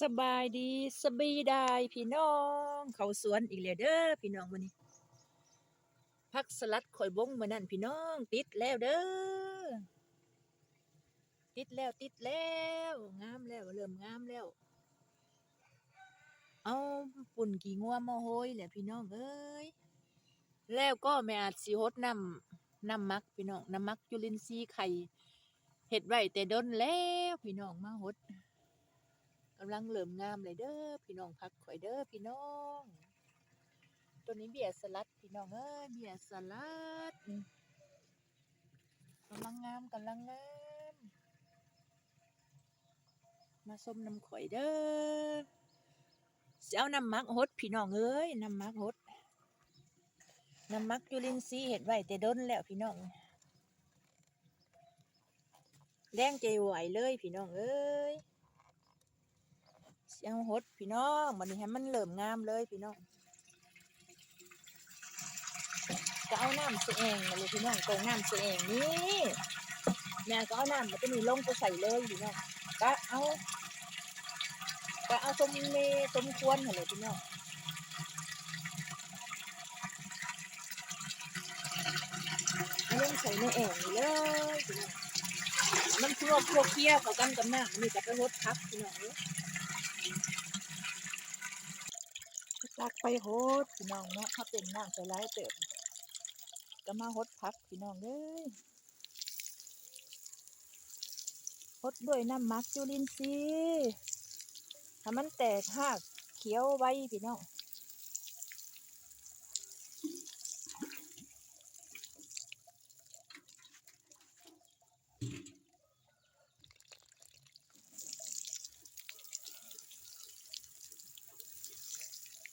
สบายดีสบีได้พี่น้อง เขาสวนอีกแล้วเด้อพี่น้องวันนี้พักสลัดข่อยบงมานั่นพี่น้อง ติดแล้วเด้อติดแล้วติดแล้วงามแล้วเริ่มงามแล้ว เอาปุ่นกี่งัวมาโหยแหละพี่น้องเอ้ยแล้วก็ไม่อาจสิฮดนำน้ำมักพี่น้องน้ำมักจุลินทรีย์ไข่เห็ดไว้แต่ดนแล้วพี่น้องมาฮด กำลังเริ่มงามเลยเด้อพี่น้องพักข่อยเด้อพี่น้อง ตัวนี้เบียร์สลัดพี่น้องเอ้ยเบียร์สลัดกำลังงามกำลังงาม มาส้มน้ำข่อยเด้อสิเอาน้ำมักฮดพี่น้องเอ้ยน้ำมักฮดน้ำมักจุลินทรีย์เห็ดไว้แต่ดนแล้วพี่น้องแรงใจไหวเลยพี่น้องเอ้ย เสียงฮดพี่น้องมันนี้ให้มันเริ่มงามเลยพี่น้องก็เอาน้ำเสเองมาเลยพี่น้องโกงน้ำเสเองนี่แม่ก็เอาน้ำมันจะมีลงไปใส่เลยพี่น้องก็เอาก็เอาสมเมสมควรให้เลยพี่น้องเอาลงใส่ในเองเลยพี่น้องมันพวกพวกเคี้ยวเขากันกับน้ำมันนี่ก็ไปฮดพักพี่น้องเอ้ย ลักไปโหดพี่น้องเนาะถ้าเป็นน้ำใส่ร้ายเติบก็มาหดพักพี่น้องเลยหดด้วยน้ำมักจุลินทรีย์ถ้ามันแตกหักเขียวไว้พี่น้อง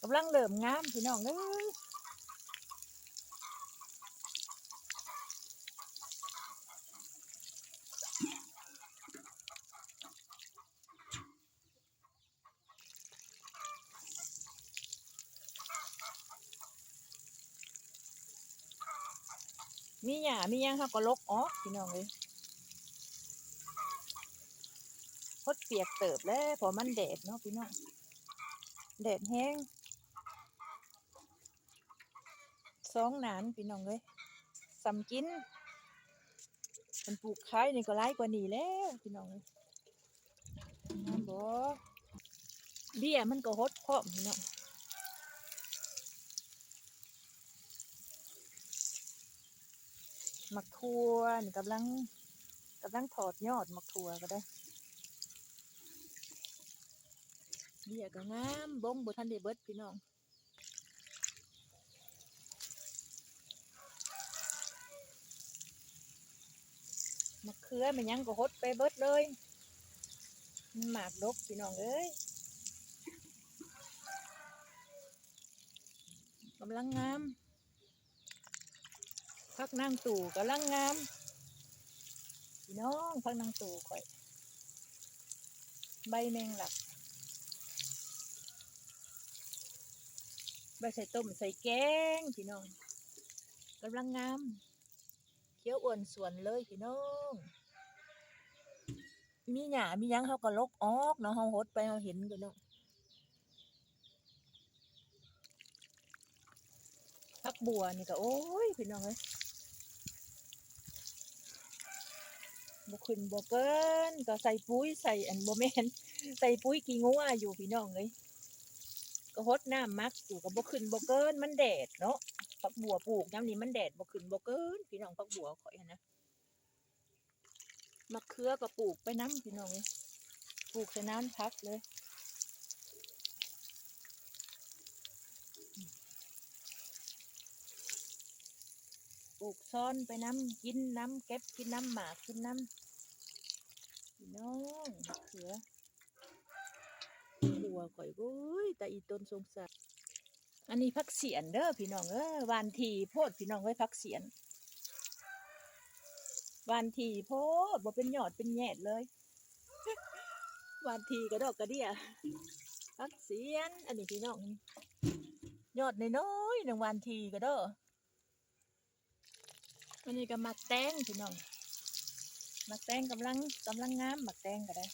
กำลังเริ่มงามพี่น้องเลยมีหยามีหยังเขาก็ลกออพี่น้องเลยพดเปียกเติบแล้วพอมันแดดเนาะพี่น้องแดดแห้ง สองหนานพี่น้องเลยสำกิน มันปลูกขายนี่ก็ไล่กว่านี้แล้วพี่น้องเลยน้ำบ่เบี้ยมันก็หดพร้อมพี่น้องมักทัวนี่กำลังกำลังถอดยอดมักทัวก็ได้เบี้ยก็งามบงบทันได้เบิดพี่น้องมะเขือมันยังก็หดไปเบิดเลยมันหมากดกพี่น้องเอ้ยกำลังงามพักนางตู่กำลังงามพี่น้องพักนางตู่ข่อย ใบแมงหลักใบใส่ต้มใส่แกงพี่น้องกำลังงามเขียวอ้วนส่วนเลยพี่น้อง มีหญ้ามีหยังเขาก็ลกออกเนาะเขาหดไปเขาเห็นพี่น้องพักบัวนี่ก็โอ้ยพี่น้องเอ้ยบ่ขึ้นบ่เกินก็ใส่ปุ๋ยใส่อันโบ่แมนใส่ปุ๋ยกี่งัวอยู่พี่น้องเอ้ยก็ฮดน้ำมักอยู่ก็บ่ขึ้นบ่เกินมันแดดเนาะผักบัวปลูกยามนี้มันแดดบ่ขึ้นบ่เกินพี่น้องผักบัวข่อยนะ มะเขือก็ปลูกไปน้ำพี่น้องปลูกใส่น้ำพักเลยปลูกซ้อนไปน้ำกินน้ำเก็บกินน้ำหมากกินน้ำพี่น้องมะเขือบัวข่อยโอ้ยแต่อีต้นสงสารอันนี้พักเสียนเด้อพี่น้องเออวานทีโพดพี่น้องไว้พักเสียน วานทีโพดบ่เป็นยอดเป็นแยดเลยวานทีกระดอกกระเดียพักเสียน อันนี้พี่น้องยอดน้อยๆหนึ่งวานทีกระดออันนี้ก็หมักแตงพี่น้องหมักแตงกำลังกำลังงามหมักแตงก็ได้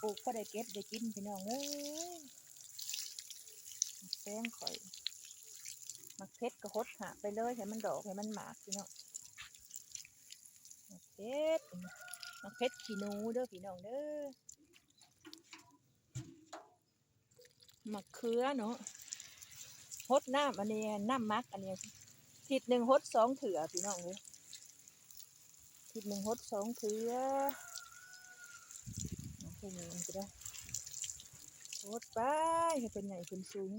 ปลูกพอได้เก็บได้กินพี่น้องเอ้ยแป้งข่อยมักเพชรก็หดหาไปเลยให้มันดอกให้มันหมากพี่น้อง เพชรมักเพชรขี้หนูเด้อพี่น้องเด้อมักเขือเนาะหดน้ำอันนี้น้ำมักอันนี้ทิศหนึ่งหดสองเถื่อพี่น้องเลยทิศหนึ่งหดสองเถื่อเอาแค่นี้มันก็ได้โคตรไปให้เป็นใหญ่เป็นสูง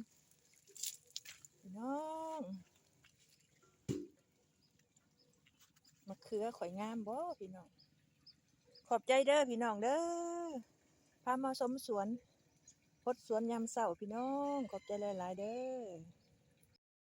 พี่น้องมะ เขือข่อยงามบ่พี่น้อง ขอบใจเด้อพี่น้องเด้อ พามาสมสวนพดสวนยามเสาร์พี่น้อง ขอบใจหลายๆเด้อ